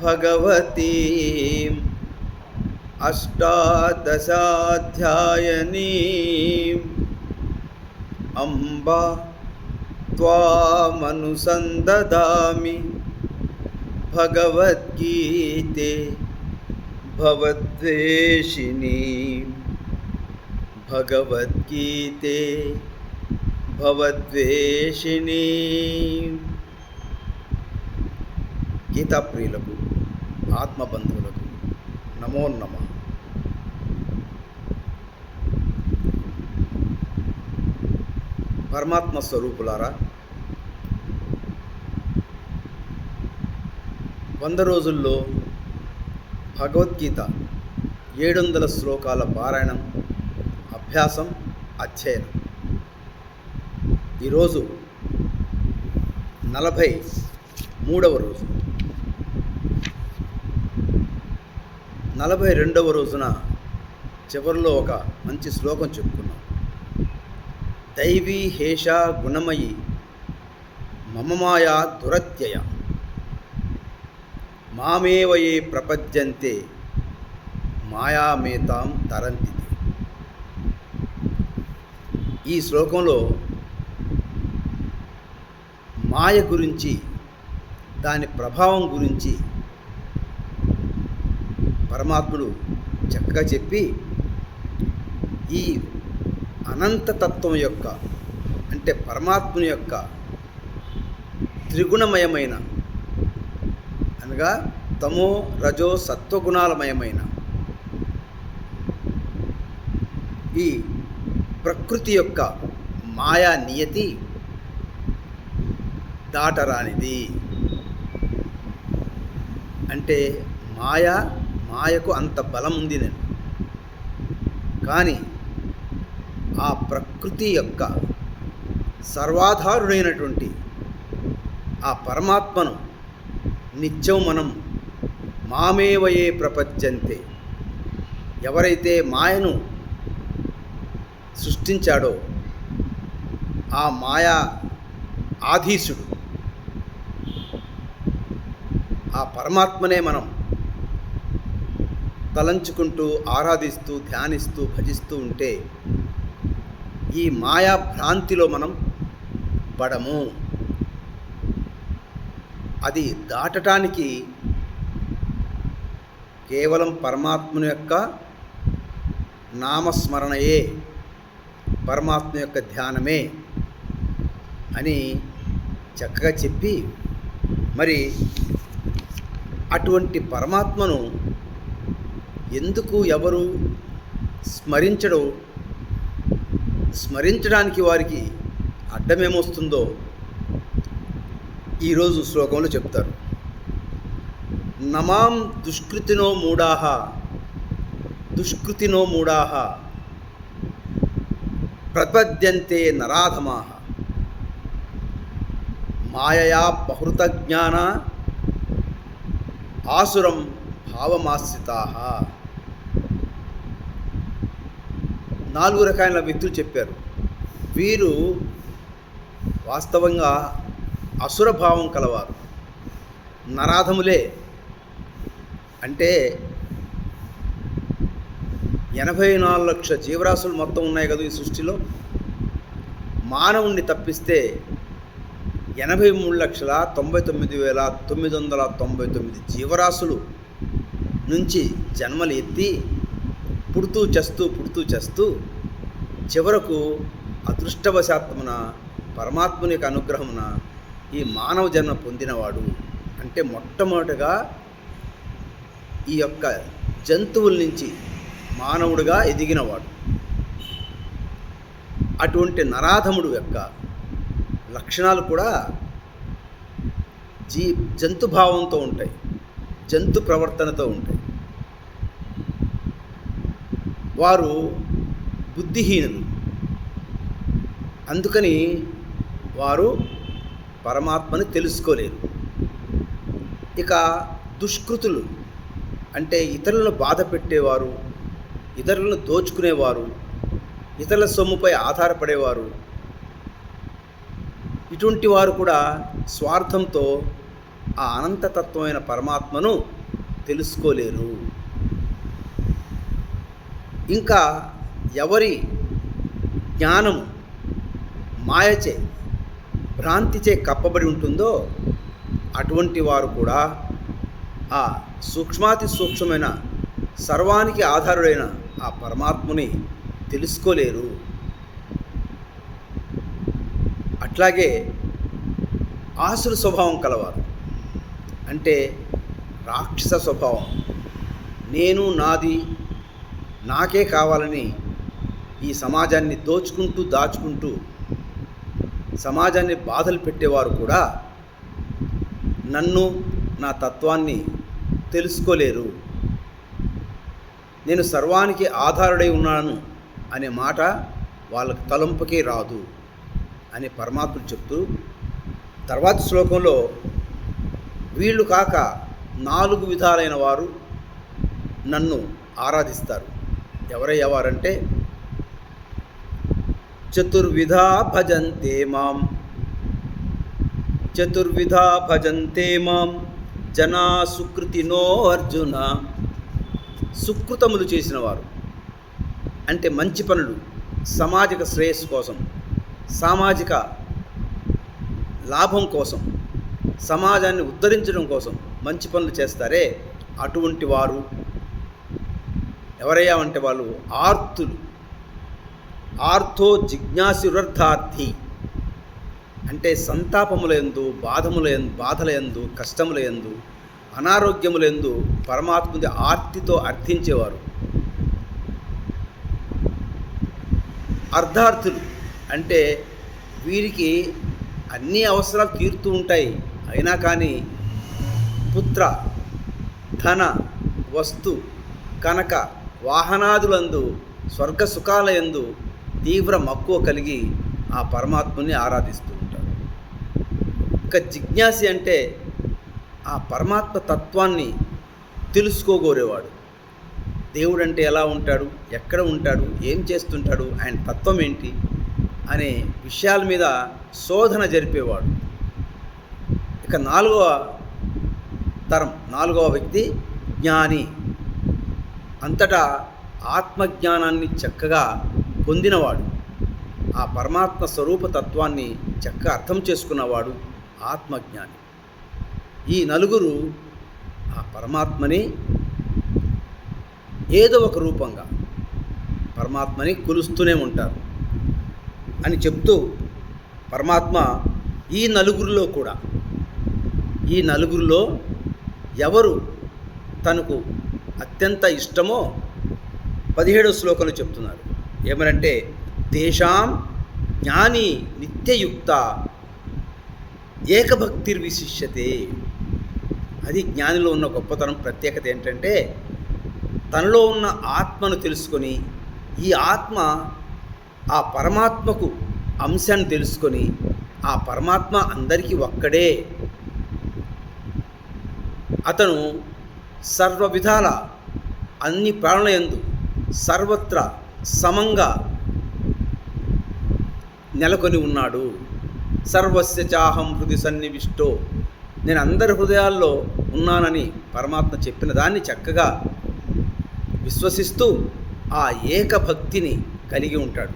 भगवती अष्टादशाध्यायनीम् अम्बा त्वामनुसन्ददामि भगवद्गीते भवद्वेषिणी भगवद्गीते भवद्वेषिणी गीता प्रियलघु ఆత్మబంధువులకు. నమో నమ. పరమాత్మ స్వరూపులారా వంద రోజుల్లో భగవద్గీత ఏడు వందల శ్లోకాల పారాయణం అభ్యాసం అధ్యయనం. ఈరోజు నలభై మూడవ రోజు. నలభై రెండవ రోజున చివరిలో ఒక మంచి శ్లోకం చెప్పుకున్నాం. దైవీ హేష గుణమయి మమమాయా దురత్యయ. మామేవయే ప్రపద్యంతే మాయామేతాం తరంతి. ఈ శ్లోకంలో మాయ గురించి దాని ప్రభావం గురించి పరమాత్ముడు చక్కగా చెప్పి ఈ అనంతతత్వం యొక్క అంటే పరమాత్ముని యొక్క త్రిగుణమయమైన అనగా తమో రజో సత్వగుణాలమయమైన ఈ ప్రకృతి యొక్క మాయా నియతి దాటరానిది. అంటే మాయ మాయకు అంత బలం ఉంది నేను. కానీ ఆ ప్రకృతి యొక్క సర్వాధారుడైనటువంటి ఆ పరమాత్మను నిత్యం మనం మామేవయే ప్రపంచంతే. ఎవరైతే మాయను సృష్టించాడో ఆ మాయా ఆధీసుడు ఆ పరమాత్మనే మనం. తలంచుకుంటూ ఆరాధిస్తూ ధ్యానిస్తూ భజిస్తూ ఉంటే ఈ మాయా భ్రాంతిలో మనం పడము. అది దాటటానికి కేవలం పరమాత్మని యొక్క నామస్మరణయే పరమాత్మ యొక్క ధ్యానమే అని చక్కగా చెప్పి మరి అటువంటి పరమాత్మను ఎందుకు ఎవరు స్మరించడో స్మరించడానికి వారికి అడ్డమేమొస్తుందో ఈరోజు శ్లోకంలో చెప్తారు. నమాం దుష్కృతినో మూడాహ దుష్కృతినో మూడాహ ప్రపద్యంతే నరాధమాహ మాయయా బహృత జ్ఞాన ఆసురం భావమాశ్రితా. నాలుగు రకాల వ్యక్తులు చెప్పారు. వీరు వాస్తవంగా అసురభావం కలవారు. నరాధములే. అంటే ఎనభై నాలుగు లక్షల జీవరాశులు మొత్తం ఉన్నాయి కదా ఈ సృష్టిలో. మానవుణ్ణి తప్పిస్తే ఎనభై మూడు లక్షల తొంభై తొమ్మిది వేల తొమ్మిది వందల తొంభై తొమ్మిది జీవరాశులు నుంచి జన్మలు ఎత్తి పుడుతూ చేస్తూ పుడుతూ చేస్తూ చివరకు అదృష్టవశాత్మన పరమాత్ముని యొక్క అనుగ్రహమున ఈ మానవ జన్మ పొందినవాడు అంటే మొట్టమొదటిగా ఈ యొక్క జంతువుల నుంచి మానవుడిగా ఎదిగినవాడు. అటువంటి నరాధముడు యొక్క లక్షణాలు కూడా జీ జంతుభావంతో ఉంటాయి జంతు ప్రవర్తనతో ఉంటాయి. వారు బుద్ధిహీనులు. అందుకని వారు పరమాత్మని తెలుసుకోలేరు. ఇక దుష్కృతులు అంటే ఇతరులను బాధ పెట్టేవారు ఇతరులను దోచుకునేవారు ఇతరుల సొమ్ముపై ఆధారపడేవారు ఇటువంటి వారు కూడా స్వార్థంతో ఆ అనంతతత్వమైన పరమాత్మను తెలుసుకోలేరు. ఇంకా ఎవరి జ్ఞానం మాయచే భ్రాంతిచే కప్పబడి ఉంటుందో అటువంటి వారు కూడా ఆ సూక్ష్మాతి సూక్ష్మమైన సర్వానికి ఆధారుడైన ఆ పరమాత్మని తెలుసుకోలేరు. అట్లాగే ఆసురు స్వభావం కలవారు. అంటే రాక్షస స్వభావం. నేను నాది నాకే కావాలని ఈ సమాజాన్ని దోచుకుంటూ దాచుకుంటూ సమాజాన్ని బాధలు పెట్టేవారు కూడా నన్ను నా తత్వాన్ని తెలుసుకోలేరు. నేను సర్వానికి ఆధారుడై ఉన్నాను అనే మాట వాళ్ళకి తలంపుకే రాదు అని పరమాత్ముడు చెప్తూ తర్వాత శ్లోకంలో వీళ్ళు కాక నాలుగు విధాలైన వారు నన్ను ఆరాధిస్తారు. ఎవరయ్యేవారంటే చతుర్విధా భజంతే మాం చతుర్విధా భజంతే మాం జనా సుకృతినో అర్జున సుకృతములు చేసినవారు. అంటే మంచి పనులు సామాజిక శ్రేయస్సు కోసం సామాజిక లాభం కోసం సమాజాన్ని ఉద్ధరించడం కోసం మంచి పనులు చేస్తారే అటువంటి వారు. ఎవరయ్యామంటే వాళ్ళు? ఆర్తులు. ఆర్థో జిజ్ఞాసురర్థార్థి. అంటే సంతాపములందు బాధములందు బాధలయందు కష్టములయందు అనారోగ్యములందు పరమాత్ముని ఆర్తితో అర్థించేవారు. అర్ధార్థులు అంటే వీరికి అన్ని అవసరాలు తీరుతూ ఉంటాయి. అయినా కానీ పుత్ర ధన వస్తు కనక వాహనాదులందు స్వర్గ సుఖాలయందు తీవ్ర మక్కువ కలిగి ఆ పరమాత్మని ఆరాధిస్తూ ఉంటారు. ఇక జిజ్ఞాసి అంటే ఆ పరమాత్మ తత్వాన్ని తెలుసుకోగోరేవాడు. దేవుడు అంటే ఎలా ఉంటాడు ఎక్కడ ఉంటాడు ఏం చేస్తుంటాడు ఆయన తత్వం ఏంటి అనే విషయాల మీద శోధన జరిపేవాడు. ఇక నాలుగవ తరం నాలుగవ వ్యక్తి జ్ఞాని. అంతటా ఆత్మజ్ఞానాన్ని చక్కగా పొందినవాడు. ఆ పరమాత్మ స్వరూప తత్వాన్ని చక్కగా అర్థం చేసుకున్నవాడు ఆత్మజ్ఞాని. ఈ నలుగురు ఆ పరమాత్మని ఏదో ఒక రూపంగా పరమాత్మని కొలుస్తూనే ఉంటారు. అని చెప్తూ పరమాత్మ ఈ నలుగురిలో కూడా ఈ నలుగురిలో ఎవరు తనకు అత్యంత ఇష్టమో పదిహేడో శ్లోకంలో చెప్తున్నారు. ఏమనంటే తేషాం జ్ఞాని నిత్యయుక్త ఏకభక్తిర్విశిష్యతే అది జ్ఞానిలో ఉన్న గొప్పతనం ప్రత్యేకత ఏంటంటే తనలో ఉన్న ఆత్మను తెలుసుకొని ఈ ఆత్మ ఆ పరమాత్మకు అంశాన్ని తెలుసుకొని ఆ పరమాత్మ అందరికీ ఒక్కడే. అతను సర్వ విధాల అన్ని ప్రాణులయందు సర్వత్ర సమంగా నెలకొని ఉన్నాడు. సర్వస్య చాహం హృది సన్నివిష్టో. నేను అందరి హృదయాల్లో ఉన్నానని పరమాత్మ చెప్పిన దాన్ని చక్కగా విశ్వసిస్తూ ఆ ఏకభక్తిని కలిగి ఉంటాడు.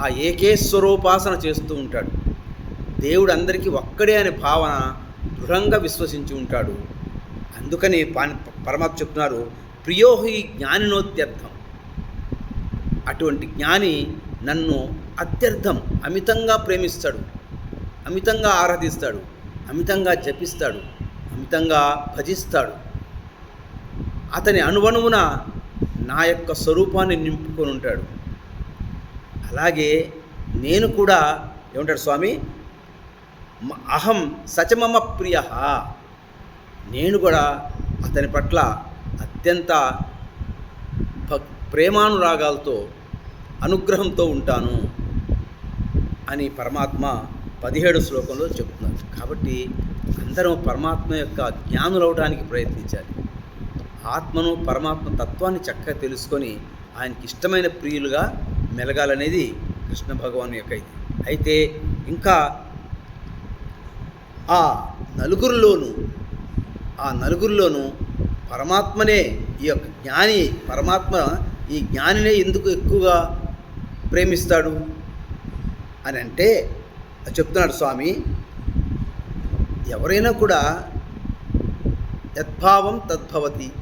ఆ ఏకేశ్వరోపాసన చేస్తూ ఉంటాడు. దేవుడు అందరికీ ఒక్కడే అనే భావన దృఢంగా విశ్వసించి ఉంటాడు. అందుకని పరమాత్మ చెప్తున్నారు ప్రియోహి జ్ఞానినోత్యర్థం. అటువంటి జ్ఞాని నన్ను అత్యర్థం అమితంగా ప్రేమిస్తాడు అమితంగా ఆరాధిస్తాడు అమితంగా జపిస్తాడు అమితంగా భజిస్తాడు. అతని అణువణువున నా యొక్క స్వరూపాన్ని నింపుకొని ఉంటాడు. అలాగే నేను కూడా ఏమంటాడు స్వామి? అహం సచమమ ప్రియ నేను కూడా అతని పట్ల అత్యంత భక్ ప్రేమానురాగాలతో అనుగ్రహంతో ఉంటాను అని పరమాత్మ పదిహేడు శ్లోకంలో చెప్తున్నారు. కాబట్టి అందరం పరమాత్మ యొక్క జ్ఞానులవడానికి ప్రయత్నించాలి. ఆత్మను పరమాత్మ తత్వాన్ని చక్కగా తెలుసుకొని ఆయనకి ఇష్టమైన ప్రియులుగా మెలగాలనేది కృష్ణ భగవాన్ యొక్క ఇది. అయితే ఇంకా ఆ నలుగురిలోనూ ఆ నలుగురిలోనూ పరమాత్మనే ఈ యొక్క జ్ఞాని పరమాత్మ ఈ జ్ఞానినే ఎందుకు ఎక్కువగా ప్రేమిస్తాడు అని అంటే చెప్తున్నాడు స్వామి ఎవరైనా కూడా యద్భావం తద్భవతి.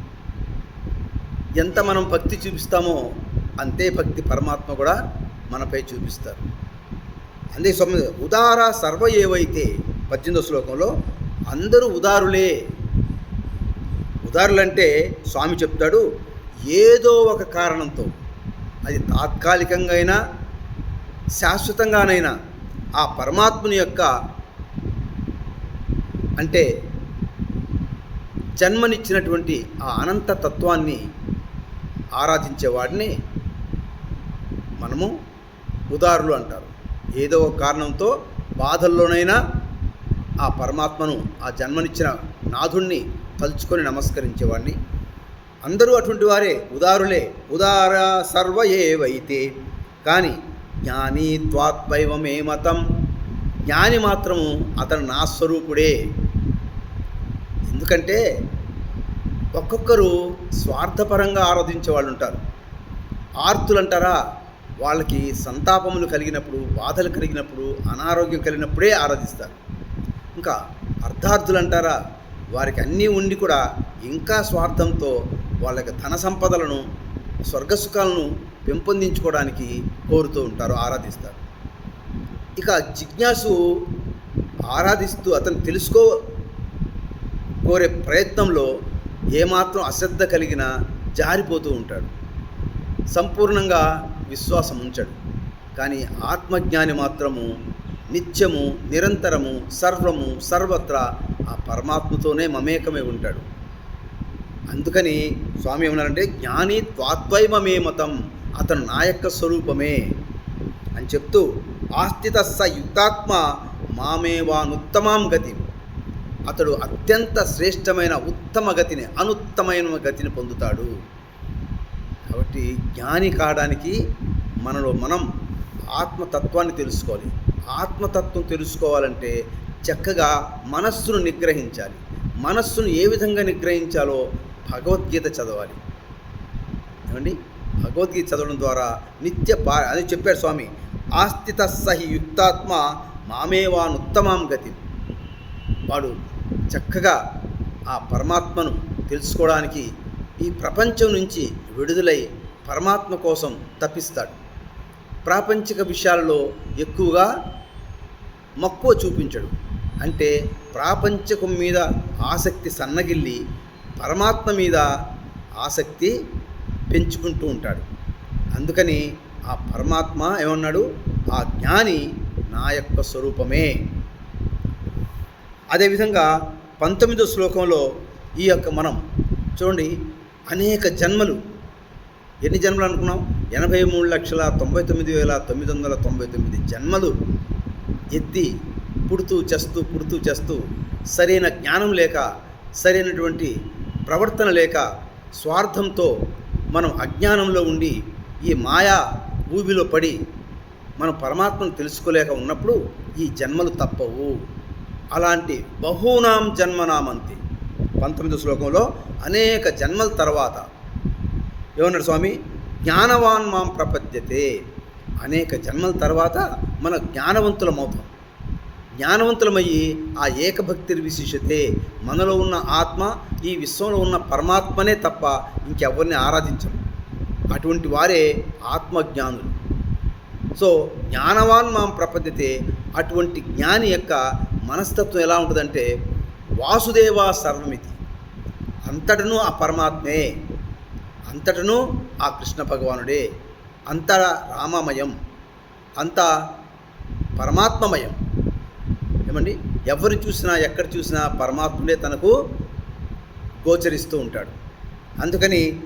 ఎంత మనం భక్తి చూపిస్తామో అంతే భక్తి పరమాత్మ కూడా మనపై చూపిస్తారు. అంతే స్వామి ఉదార సర్వ ఏవైతే పద్దెనిమిదో శ్లోకంలో అందరూ ఉదారులే ఉదారులంటే స్వామి చెప్తాడు ఏదో ఒక కారణంతో అది తాత్కాలికంగా అయినా శాశ్వతంగానైనా ఆ పరమాత్ముని యొక్క అంటే జన్మనిచ్చినటువంటి ఆ అనంత తత్వాన్ని ఆరాధించేవాడిని మనము ఉదారులు అంటారు. ఏదో ఒక కారణంతో బాధల్లోనైనా ఆ పరమాత్మను ఆ జన్మనిచ్చిన నాథుణ్ణి తలుచుకొని నమస్కరించేవాడిని అందరూ అటువంటి వారే ఉదారులే ఉదార సర్వ ఏవైతే కానీ జ్ఞాని త్వాత్వైవమే మతం. జ్ఞాని మాత్రము అతను నా స్వరూపుడే. ఎందుకంటే ఒక్కొక్కరు స్వార్థపరంగా ఆరాధించే వాళ్ళు ఉంటారు ఆర్తులు అంటారా వాళ్ళకి సంతాపములు కలిగినప్పుడు బాధలు కలిగినప్పుడు అనారోగ్యం కలిగినప్పుడే ఆరాధిస్తారు. ఇంకా అర్ధార్థులు అంటారా వారికి అన్నీ ఉండి కూడా ఇంకా స్వార్థంతో వాళ్ళకి ధన సంపదలను స్వర్గసుఖాలను పెంపొందించుకోవడానికి కోరుతూ ఉంటారు ఆరాధిస్తారు. ఇక జిజ్ఞాసు ఆరాధిస్తూ అతను తెలుసుకో కోరే ప్రయత్నంలో ఏమాత్రం అశ్రద్ధ కలిగిన జారిపోతూ ఉంటాడు. సంపూర్ణంగా విశ్వాసం ఉంచడు కానీ ఆత్మజ్ఞాని మాత్రము నిత్యము నిరంతరము సర్వము సర్వత్రా ఆ పరమాత్మతోనే మమేకమై ఉంటాడు. అందుకని స్వామి ఏమన్నారంటే జ్ఞాని త్వాత్వైమమే మతం అతను నా యొక్క స్వరూపమే అని చెప్తూ ఆస్థిత స యుక్తాత్మ మామేవానుత్తమాం గతి. అతడు అత్యంత శ్రేష్టమైన ఉత్తమ గతిని అనుత్తమైన గతిని పొందుతాడు. కాబట్టి జ్ఞాని కావడానికి మనలో మనం ఆత్మతత్వాన్ని తెలుసుకోవాలి. ఆత్మతత్వం తెలుసుకోవాలంటే చక్కగా మనస్సును నిగ్రహించాలి. మనస్సును ఏ విధంగా నిగ్రహించాలో భగవద్గీత చదవాలి. ఏమండి? భగవద్గీత చదవడం ద్వారా నిత్య పా అని చెప్పాడు స్వామి ఆస్థిత సహి యుక్తాత్మ మామేవానుత్తమాం గతి. వాడు చక్కగా ఆ పరమాత్మను తెలుసుకోవడానికి ఈ ప్రపంచం నుంచి విడుదలై పరమాత్మ కోసం తప్పిస్తాడు. ప్రాపంచిక విషయాల్లో ఎక్కువగా మక్కువ చూపించడు. అంటే ప్రాపంచకం మీద ఆసక్తి సన్నగిల్లి పరమాత్మ మీద ఆసక్తి పెంచుకుంటూ ఉంటాడు. అందుకని ఆ పరమాత్మ ఏమన్నాడు? ఆ జ్ఞాని నా యొక్క స్వరూపమే. అదేవిధంగా పంతొమ్మిదో శ్లోకంలో ఈ యొక్క మనం చూడండి అనేక జన్మలు ఎన్ని జన్మలు అనుకున్నాం ఎనభై మూడు లక్షల తొంభై తొమ్మిది వేల తొమ్మిది వందల తొంభై తొమ్మిది జన్మలు ఎత్తి పుడుతూ చేస్తూ పుడుతూ చేస్తూ సరైన జ్ఞానం లేక సరైనటువంటి ప్రవర్తన లేక స్వార్థంతో మనం అజ్ఞానంలో ఉండి ఈ మాయా ఊబిలో పడి మనం పరమాత్మను తెలుసుకోలేక ఉన్నప్పుడు ఈ జన్మలు తప్పవు. అలాంటి బహూనాం జన్మనామంతి. పంతొమ్మిది శ్లోకంలో అనేక జన్మల తర్వాత ఏమన్నాడు స్వామి? జ్ఞానవాన్ మాం ప్రపద్యతే. అనేక జన్మల తర్వాత మన జ్ఞానవంతులమవుతాం. జ్ఞానవంతులమయ్యి ఆ ఏకభక్తి విశిషతే మనలో ఉన్న ఆత్మ ఈ విశ్వంలో ఉన్న పరమాత్మనే తప్ప ఇంకెవరిని ఆరాధించం అటువంటి వారే ఆత్మజ్ఞానులు. సో జ్ఞానవాన్ మాం ప్రపద్యతే అటువంటి జ్ఞాని యొక్క మనస్తత్వం ఎలా ఉంటుందంటే వాసుదేవ సర్వమితి అంతటను ఆ పరమాత్మే అంతటను ఆ కృష్ణ భగవానుడే. అంత రామమయం. అంత పరమాత్మమయం. ఏమండి? ఎవరు చూసినా ఎక్కడ చూసినా పరమాత్ముడే తనకు గోచరిస్తూ ఉంటాడు. అందుకని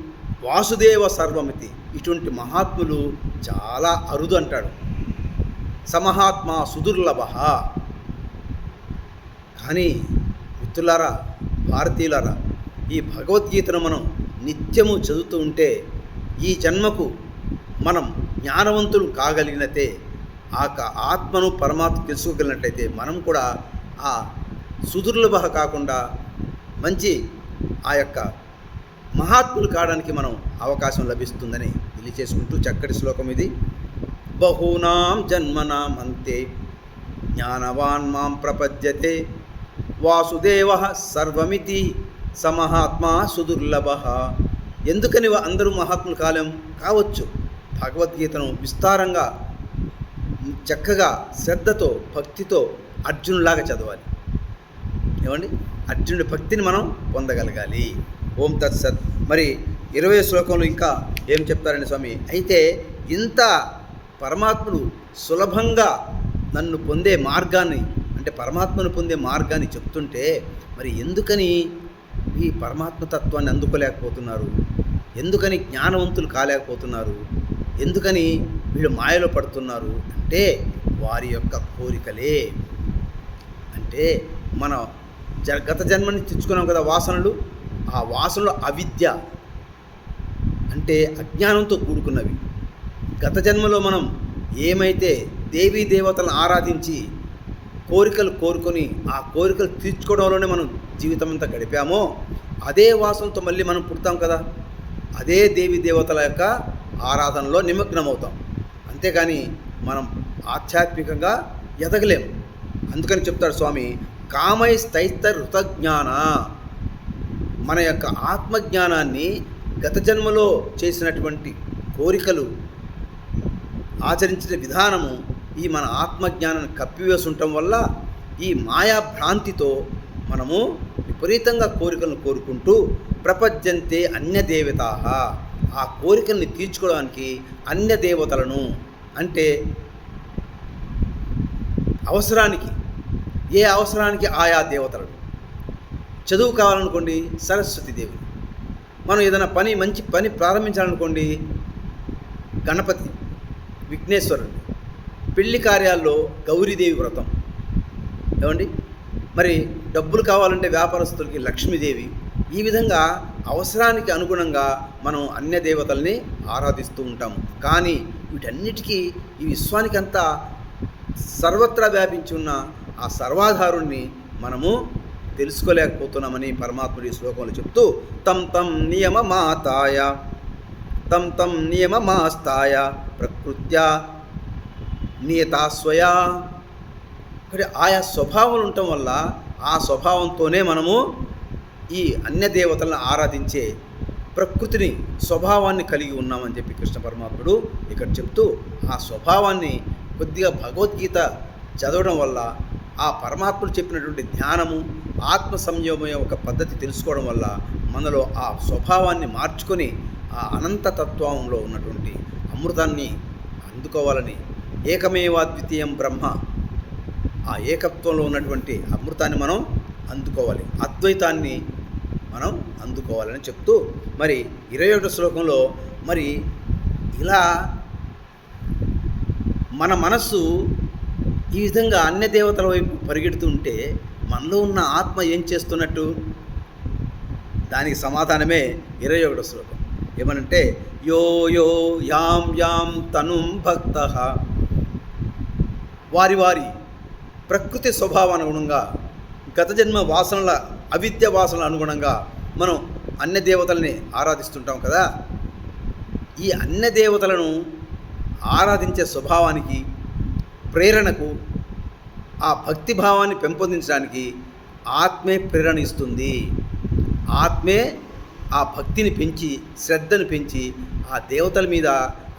వాసుదేవ సర్వమితి ఇటువంటి మహాత్ములు చాలా అరుదు అంటాడు. సమహాత్మ సుదుర్లభ. కానీ మిత్రులారా భారతీయులారా ఈ భగవద్గీతను మనం నిత్యము చదువుతూ ఉంటే ఈ జన్మకు మనం జ్ఞానవంతులు కాగలిగినతే ఆ ఆత్మను పరమాత్మ తెలుసుకోగలిగినట్టయితే మనం కూడా ఆ సుదుర్లభ కాకుండా మంచి ఆ యొక్క మహాత్ములు కావడానికి మనం అవకాశం లభిస్తుందని తెలియచేసుకుంటూ చక్కటి శ్లోకం ఇది. బహూనాం జన్మనాం అంతే జ్ఞానవాన్ మాం ప్రపద్యతే వాసుదేవ సర్వమితి. సమహాత్మా సుదుర్లభ. ఎందుకని అందరూ మహాత్ములు కాలం? కావచ్చు. భగవద్గీతను విస్తారంగా చక్కగా శ్రద్ధతో భక్తితో అర్జునులాగా చదవాలి. ఏమండి? అర్జునుడి భక్తిని మనం పొందగలగాలి. ఓం తత్సత్. మరి ఇరవై శ్లోకంలో ఇంకా ఏం చెప్తారండి స్వామి? అయితే ఇంత పరమాత్ముడు సులభంగా నన్ను పొందే మార్గాన్ని అంటే పరమాత్మను పొందే మార్గాన్ని చెప్తుంటే మరి ఎందుకని ఈ పరమాత్మ తత్వాన్ని అందుకోలేకపోతున్నారు. ఎందుకని జ్ఞానవంతులు కాలేకపోతున్నారు? ఎందుకని వీళ్ళు మాయలో పడుతున్నారు? అంటే వారి యొక్క కోరికలే. అంటే మన జ గత జన్మని తెచ్చుకున్నాం కదా వాసనలు? ఆ వాసనలు అవిద్య. అంటే అజ్ఞానంతో కూడుకున్నవి. గత జన్మలో మనం ఏమైతే దేవీ దేవతలను ఆరాధించి కోరికలు కోరుకొని ఆ కోరికలు తీర్చుకోవడంలోనే మనం జీవితం అంతా గడిపామో అదే వాసనతో మళ్ళీ మనం పుడతాం కదా. అదే దేవి దేవతల యొక్క ఆరాధనలో నిమగ్నమవుతాం. అంతేగాని మనం ఆధ్యాత్మికంగా ఎదగలేం అందుకని చెప్తాడు స్వామి కామై స్థైత ఋతజ్ఞాన. మన యొక్క ఆత్మజ్ఞానాన్ని గత జన్మలో చేసినటువంటి కోరికలు ఆచరించిన విధానము ఈ మన ఆత్మజ్ఞానాన్ని కప్పివేసి ఉండటం వల్ల ఈ మాయా భ్రాంతితో మనము విపరీతంగా కోరికలను కోరుకుంటూ ప్రపంచంతే అన్య దేవతా ఆ కోరికల్ని తీర్చుకోవడానికి అన్య దేవతలను అంటే అవసరానికి ఏ అవసరానికి ఆయా దేవతలను. చదువు కావాలనుకోండి సరస్వతి దేవి మనం ఏదైనా పని మంచి పని ప్రారంభించాలనుకోండి గణపతి విఘ్నేశ్వరుడు పెళ్ళి కార్యాల్లో గౌరీదేవి వ్రతం. ఏమండి? మరి డబ్బులు కావాలంటే వ్యాపారస్తులకి లక్ష్మీదేవి. ఈ విధంగా అవసరానికి అనుగుణంగా మనం అన్య దేవతల్ని ఆరాధిస్తూ ఉంటాము. కానీ వీటన్నిటికీ ఈ విశ్వానికంతా సర్వత్రా వ్యాపించి ఉన్న ఆ సర్వాధారుణ్ణి మనము తెలుసుకోలేకపోతున్నామని పరమాత్ముడి ఈ శ్లోకంలో చెప్తూ తం తం నియమ మాతాయ తం తం నియమ మాస్తాయ ప్రకృత్యా నియతాస్వయా. ఇక్కడ ఆయా స్వభావాలు ఉండటం వల్ల ఆ స్వభావంతోనే మనము ఈ అన్య దేవతలను ఆరాధించే ప్రకృతిని స్వభావాన్ని కలిగి ఉన్నామని చెప్పి కృష్ణ పరమాత్ముడు ఇక్కడ చెప్తూ ఆ స్వభావాన్ని కొద్దిగా భగవద్గీత చదవడం వల్ల ఆ పరమాత్ముడు చెప్పినటువంటి ధ్యానము ఆత్మ సంయమం ఒక పద్ధతి తెలుసుకోవడం వల్ల మనలో ఆ స్వభావాన్ని మార్చుకొని ఆ అనంత తత్వంలో ఉన్నటువంటి అమృతాన్ని అందుకోవాలని ఏకమేవాద్వితీయం బ్రహ్మ? ఆ ఏకత్వంలో ఉన్నటువంటి అమృతాన్ని మనం అందుకోవాలి. అద్వైతాన్ని మనం అందుకోవాలని చెప్తూ మరి ఇరవై ఒకటో శ్లోకంలో మరి ఇలా మన మనస్సు ఈ విధంగా అన్య దేవతల వైపు పరిగెడుతుంటే మనలో ఉన్న ఆత్మ ఏం చేస్తున్నట్టు? దానికి సమాధానమే ఇరవై ఒకటో శ్లోకం. ఏమనంటే యో యో యాం యాం తనుం భక్త. వారి వారి ప్రకృతి స్వభావానుగుణంగా గత జన్మ వాసనల అవిద్య వాసనల అనుగుణంగా మనం అన్య దేవతల్ని ఆరాధిస్తుంటాం కదా. ఈ అన్య దేవతలను ఆరాధించే స్వభావానికి ప్రేరణకు ఆ భక్తి భావాన్ని పెంపొందించడానికి ఆత్మే ప్రేరణ ఇస్తుంది. ఆత్మే ఆ భక్తిని పెంచి శ్రద్ధను పెంచి ఆ దేవతల మీద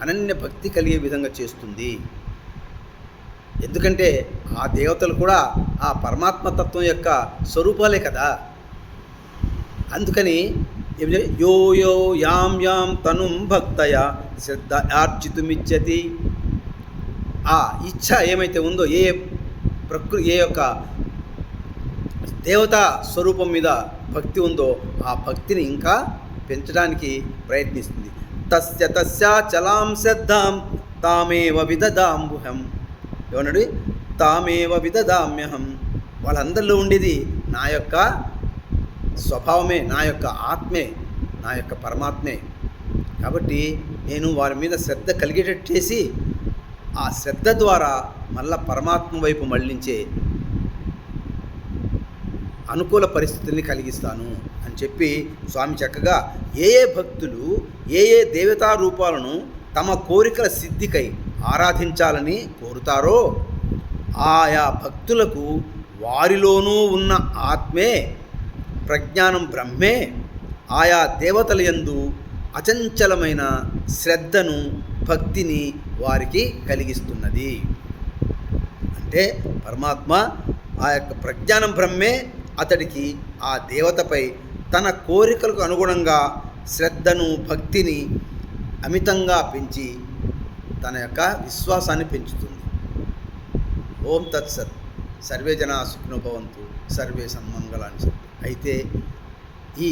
అనన్య భక్తి కలిగే విధంగా చేస్తుంది. ఎందుకంటే ఆ దేవతలు కూడా ఆ పరమాత్మ తత్వం యొక్క స్వరూపాలే కదా. అందుకని యో యో యాం యాం తనుం భక్తయ శ్రద్ధ ఆర్జితుమిచ్చతి ఆ ఇచ్ఛ ఏమైతే ఉందో ఏ ప్రకృ ఏ యొక్క దేవతా స్వరూపం మీద భక్తి ఉందో ఆ భక్తిని ఇంకా పెంచడానికి ప్రయత్నిస్తుంది. తస్య తస్యా చలాం శ్రద్ధాం తామేవ విదదాంబుహం. ఏమన్నాడు? తామేవ విదదామ్యహం. వాళ్ళందరిలో ఉండేది నా యొక్క స్వభావమే నా యొక్క ఆత్మే నా యొక్క పరమాత్మే. కాబట్టి నేను వారి మీద శ్రద్ధ కలిగేటట్టు చేసి ఆ శ్రద్ధ ద్వారా మళ్ళా పరమాత్మ వైపు మళ్ళించే అనుకూల పరిస్థితుల్ని కలిగిస్తాను అని చెప్పి స్వామి చక్కగా ఏ ఏ భక్తులు ఏ ఏ దేవతా రూపాలను తమ కోరికల సిద్ధికై ఆరాధించాలని కోరుతారో ఆయా భక్తులకు వారిలోనూ ఉన్న ఆత్మే ప్రజ్ఞానం బ్రహ్మే ఆయా దేవతల యందు అచంచలమైన శ్రద్ధను భక్తిని వారికి కలిగిస్తున్నది. అంటే పరమాత్మ ఆ యొక్క ప్రజ్ఞానం బ్రహ్మే అతడికి ఆ దేవతపై తన కోరికలకు అనుగుణంగా శ్రద్ధను భక్తిని అమితంగా పెంచి తన యొక్క విశ్వాసాన్ని పెంచుతుంది. ఓం తత్సత్ సర్వే జనా సుఖ్నోభవంతు సర్వే సన్మంగళాన్ని చెప్పి అయితే ఈ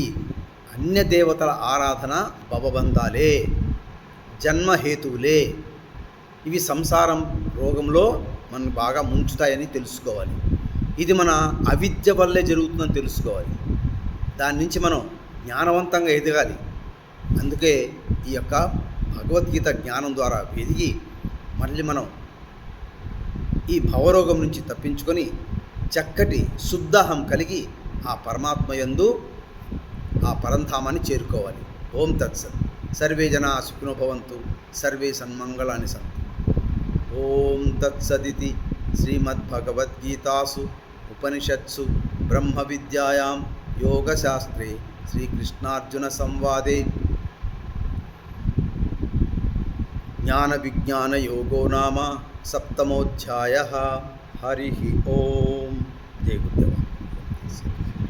అన్య దేవతల ఆరాధన భవబంధాలే జన్మహేతువులే. ఇవి సంసారం రోగంలో మనం బాగా ముంచుతాయని తెలుసుకోవాలి. ఇది మన అవిద్య వల్లే జరుగుతుందని తెలుసుకోవాలి. దాని నుంచి మనం జ్ఞానవంతంగా ఎదగాలి. అందుకే ఈ యొక్క భగవద్గీత జ్ఞానం ద్వారా ఎదిగి మళ్ళీ మనం ఈ భవరోగం నుంచి తప్పించుకొని చక్కటి శుద్ధాహం కలిగి ఆ పరమాత్మ యందు ఆ పరంధామాన్ని చేరుకోవాలి. ఓం తత్సత్. సర్వే జనా సుఖినోభవంతు. సర్వే సన్మంగళాన్ని సంతు ఓం తత్సదితి శ్రీమద్భగవద్గీతాసు ఉపనిషత్సు బ్రహ్మ విద్యాయాం యోగశాస్త్రే శ్రీకృష్ణార్జున సంవాదే. జ్ఞాన విజ్ఞాన యోగో నామ సప్తమోధ్యాయ హరి ఓం జయ గురుదేవ